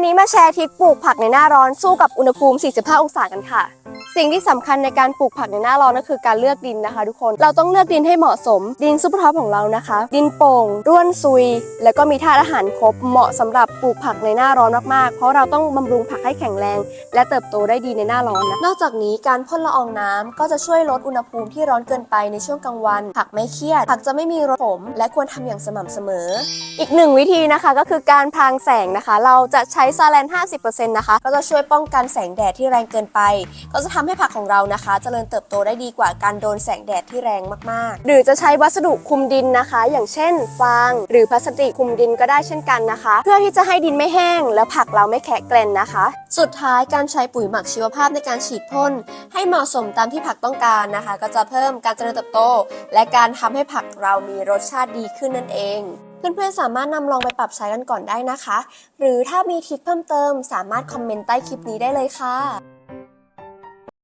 วันนี้มาแชร์ทิปปลูกผักในหน้าร้อนสู้กับอุณหภูมิ 45 องศากันค่ะ สิ่งที่สำคัญในการปลูกผักในหน้าร้อนก็คือการเลือกดินนะคะ ทุกคนเราต้องเลือกดินให้เหมาะสม ดินซุปเปอร์ท็อปของเรานะคะ ดินโป่งร่วนซุย แล้วก็มีธาตุอาหารครบเหมาะสำหรับปลูกผักในหน้าร้อนมากๆ เพราะเราต้องบำรุงผักให้แข็งแรง และเติบโตได้ดีในหน้าร้อนนะนอกจากนี้การพ่นละอองน้ำก็จะช่วยลดอุณหภูมิที่ร้อนเกินไปในช่วงกลางวัน ผักไม่เครียดผักจะไม่มีรสขมและควรทำอย่างสม่ำเสมอ อีกหนึ่งวิธีนะคะก็คือการพรางแสงนะคะ เราจะใช้ซาแลน 50%นะคะก็จะช่วยป้องกันแสงแดดที่แรงเกินไป ก็จะทำใให้ผักของเรานะคะเจริญเติบโตได้ดีกว่าการโดนแสงแดดที่แรงมากๆ หรือจะใช้วัสดุคุมดินนะคะ อย่างเช่น ฟาง หรือพลาสติกคุมดินก็ได้เช่นกันนะคะ เพื่อที่จะให้ดินไม่แห้ง แล้วผักเราไม่แข็งแกร่นนะคะ สุดท้ายการใช้ปุ๋ยหมักชีวภาพในการฉีดพ่นให้เหมาะสมตามที่ผักต้องการนะคะ ก็จะเพิ่มการเจริญเติบโต และการทำให้ผักเรามีรสชาติดีขึ้นนั่นเองเพื่อนๆ สามารถนำลองไปปรับใช้กันก่อนได้นะคะ หรือถ้ามีทริคเพิ่มเติม สามารถคอมเมนต์ใต้คลิปนี้ได้เลยค่ะ